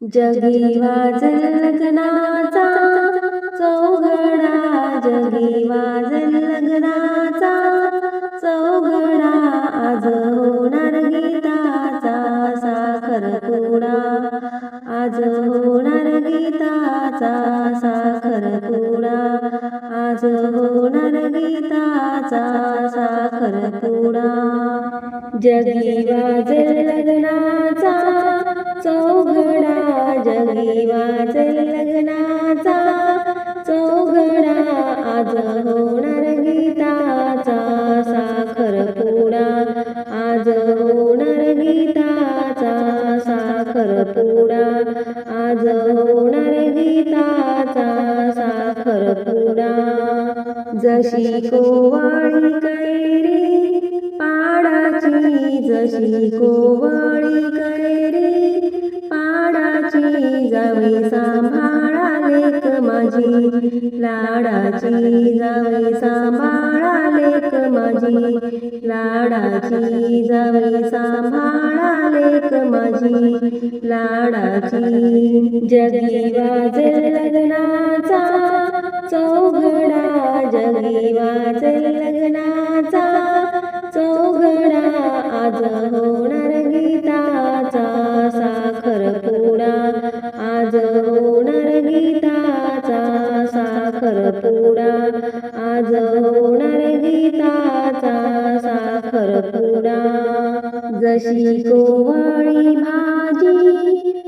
जगी वाजल लग्नाचा चौघडा जगी वाजल लग्नाचा चौघडा आज होणार गीताचा साखर पुडा. आज होणार गीताचा साखरपुडा आज होणार गीताचा साखरपुडा जगी वाजल लग्नाचा चौघडा जगी वाजल लग्नाचा. चौघडा आज होणार गीताचा. साखरपुडा आज होणार गीताचा. साखरपुडा आज होणार गीताचा. साखरपुडा जशी कोवाळी कैरी पाडाची जशी कोवाळी कैरी जावे सांभाळा लेक माझी. लाडाची जावे सांभाळा लेक माझी. लाडाची जावे सांभाळा लेक माझी. लाडाची जगी वाजेल लग्नाचा. चौघडा जगी वाजेल लग्नाचा. साखरपुडा. आज होणार गीताचा साखरपुडा. जशी कोवळी भाजी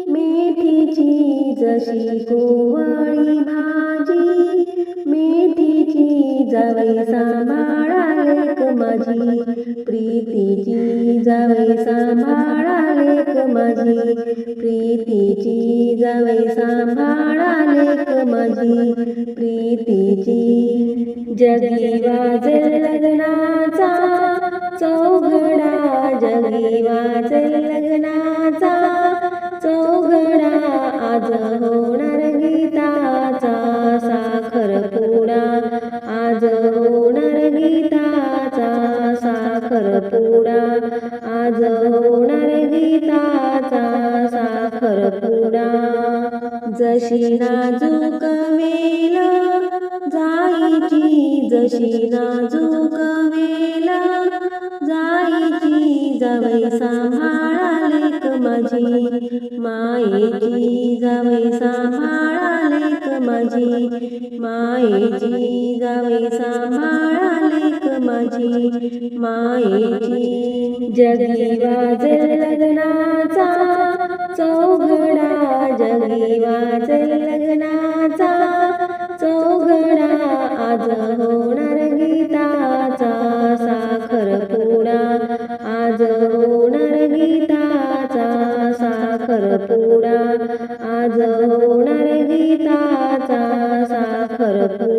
मेथीची जशी कोवळी भाजी मेथीची जावे सांभाळा लेक माझी. प्रीतीची जावे सांभाळा लेक माझी. प्रीतीची जावे सांभाळा लेक माझी. प्रीती जगी वाजेल लग्नाचा चौघडा जगी वाजेल लग्नाचा चौघडा आज होणार गीताचा साखरपुडा. आज होणार गीताचा साखरपुडा. आज होणार गीताचा साखरपुडा. जशी नाजूक जशी नाजूक वेला जायची जावई सांभाळा माझी. मायेची जावई सांभाळा माझी. मायेची जावई सांभाळा माझी. मायेची जगली वाजेल लग्नाचा चौघडा जगली वाजेल लग्नाचा चौघडा आज Thank you.